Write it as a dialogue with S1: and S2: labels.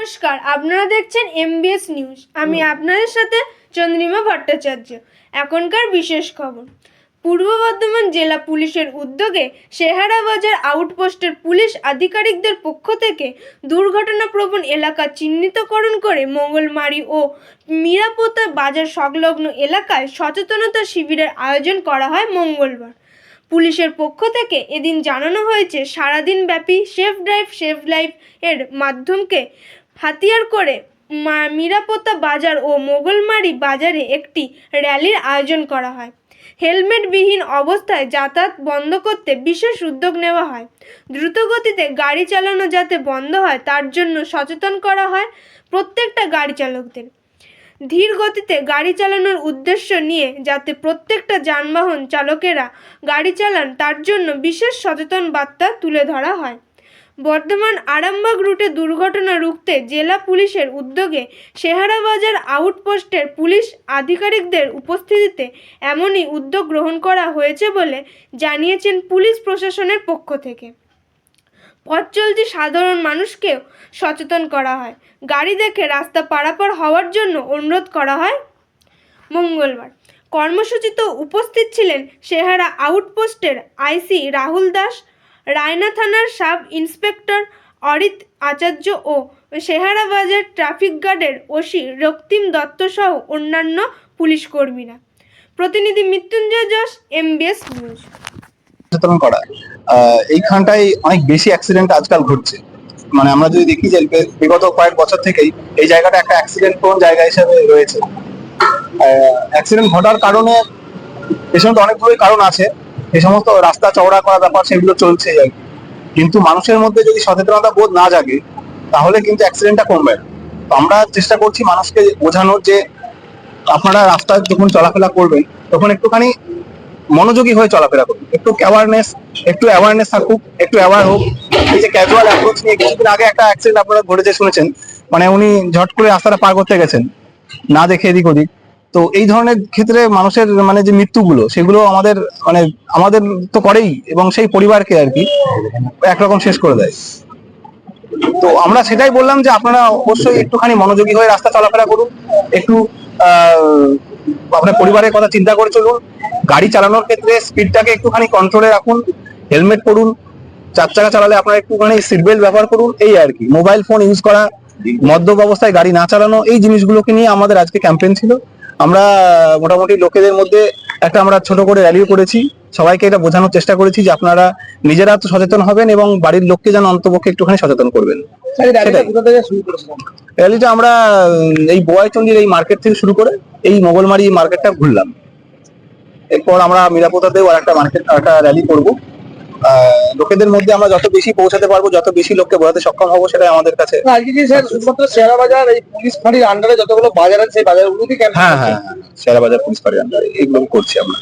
S1: নমস্কার আপনারা দেখছেন এমবিএস নিউজ আমি আপনাদের সাথে চন্দ্রিমা ভট্টাচার্য এখনকার বিশেষ খবর। পূর্ব বর্ধমান জেলা পুলিশের উদ্যোগে সেহারা বাজার আউটপোস্টের পুলিশ আধিকারিকদের পক্ষ থেকে দুর্ঘটনাপ্রবণ এলাকা চিহ্নিতকরণ করে মঙ্গলমারি ও মিরাপোতা বাজার সংলগ্ন এলাকায় সচেতনতা শিবিরের আয়োজন করা হয় মঙ্গলবার। পুলিশের পক্ষ থেকে এদিন জানানো হয়েছে সারাদিন ব্যাপী সেফ ড্রাইভ সেফ লাইফ এর মাধ্যমকে হাতিয়ার করে মিরাপোতা বাজার ও মোগলমারি বাজারে একটি র্যালির আয়োজন করা হয়। হেলমেটবিহীন অবস্থায় যাতায়াত বন্ধ করতে বিশেষ উদ্যোগ নেওয়া হয়। দ্রুতগতিতে গাড়ি চালানো যাতে বন্ধ হয়, তার জন্য সচেতন করা হয় প্রত্যেকটা গাড়ি চালকদের। ধীর গতিতে গাড়ি চালানোর উদ্দেশ্য নিয়ে যাতে প্রত্যেকটা যানবাহন চালকেরা গাড়ি চালান, তার জন্য বিশেষ সচেতন বার্তা তুলে ধরা হয়। বর্ধমান আরামবাগ রুটে দুর্ঘটনা রুখতে জেলা পুলিশের উদ্যোগে সেহারাবাজার আউটপোস্টের পুলিশ আধিকারিকদের উপস্থিতিতে এমনই উদ্যোগ গ্রহণ করা হয়েছে বলে জানিয়েছেন পুলিশ প্রশাসনের পক্ষ থেকে। পথ চলতি সাধারণ মানুষকেও সচেতন করা হয়। গাড়ি দেখে রাস্তা পারাপার হওয়ার জন্য অনুরোধ করা হয়। মঙ্গলবার কর্মসূচিতে উপস্থিত ছিলেন সেহারা আউটপোস্টের আইসি রাহুল দাস রায়না থানার সাব ইন্সপেক্টর অরিত আচার্য ও সেহারা বাজার ট্রাফিক গার্ডের ওসি রক্তিম দত্ত সহ অন্যান্য পুলিশ কর্মীরা। প্রতিনিধি মৃত্যুঞ্জয় যশ এমবিএস নিউজ
S2: সচেতন করা। এইখানটায় অনেক বেশি অ্যাক্সিডেন্ট আজকাল ঘটছে। মানে আমরা যদি দেখি যে বিগত কয়েক বছর থেকেই এই জায়গাটা একটা অ্যাক্সিডেন্ট প্রোন জায়গা হিসেবে রয়েছে। অ্যাক্সিডেন্ট ঘটার কারণে পেছনে তো অনেকগুলোই কারণ আছে। এই সমস্ত রাস্তা চওড়া করা ব্যাপার সেগুলো চলছেই আর কিন্তু মানুষের মধ্যে যদি সচেতনতা বোধ না জাগে, তাহলে কিন্তু অ্যাক্সিডেন্টটা কমবে। তো আমরা চেষ্টা করছি মানুষকে বোঝানোর যে আপনারা রাস্তায় যখন চলাফেরা করবেন, তখন একটুখানি মনোযোগী হয়ে চলাফেরা করুন। একটু অ্যাওয়ারনেস একটু অ্যাওয়ারনেস থাকুক, একটু অ্যাওয়ার হোক। এই যে ক্যাজুয়াল অ্যাপ্রোচ নিয়ে কিছুদিন আগে একটা অ্যাক্সিডেন্ট আপনারা ঘটেছে শুনেছেন মানে উনি ঝট করে রাস্তাটা পার করতে গেছেন, না দেখে এদিক ওদিক। তো এই ধরনের ক্ষেত্রে মানুষের মানে যে মৃত্যুগুলো, সেগুলো আমাদের মানে আমাদের তো করেই এবং সেই পরিবারকে আর কি একরকম শেষ করে দেয়। তো আমরা সেটাই বললাম যে আপনারা অবশ্যই একটুখানি মনোযোগী হয়ে রাস্তা চলাফেরা করুন, একটু আপনার পরিবারের কথা চিন্তা করে চলুন, গাড়ি চালানোর ক্ষেত্রে স্পিডটাকে একটুখানি কন্ট্রোলে রাখুন, হেলমেট পরুন, চার চাকা চালালে আপনারা একটুখানি সিট বেল্ট ব্যবহার করুন, এই আর কি। মোবাইল ফোন ইউজ করা, মদ্যপ অবস্থায় গাড়ি না চালানো, এই জিনিসগুলোকে নিয়ে আমাদের আজকে ক্যাম্পেইন ছিল। আমরা মোটামুটি লোকেদের মধ্যে একটা আমরা ছোট করে র্যালিও করেছি। সবাইকে এটা বোঝানোর চেষ্টা করেছি যে আপনারা নিজেরা তো সচেতন হবেন এবং বাড়ির লোককে যেন অন্তপক্ষে একটুখানি সচেতন করবেন। র্যালিটা আমরা এই বোয়াইচন্ডির এই মার্কেট থেকে শুরু করে এই মোগলমারি মার্কেটটা ঘুরলাম। এরপর আমরা মিরাপোতাতেও আর একটা মার্কেট একটা র্যালি করব লোকেদের মধ্যে আমরা যত বেশি পৌঁছাতে পারব যত বেশি লোককে বোঝাতে সক্ষম হব সেটাই আমাদের কাছে।
S3: আজকে কি স্যার শুধুমাত্র শেয়ারা বাজার এই পুলিশ ফাঁড়ির আন্ডারে যতগুলো বাজার আছে সেই বাজারগুলোকে
S2: হ্যাঁ হ্যাঁ হ্যাঁ শেয়ারা বাজার পুলিশ ফাঁড়ির আন্ডারে এগুলো করছি আমরা।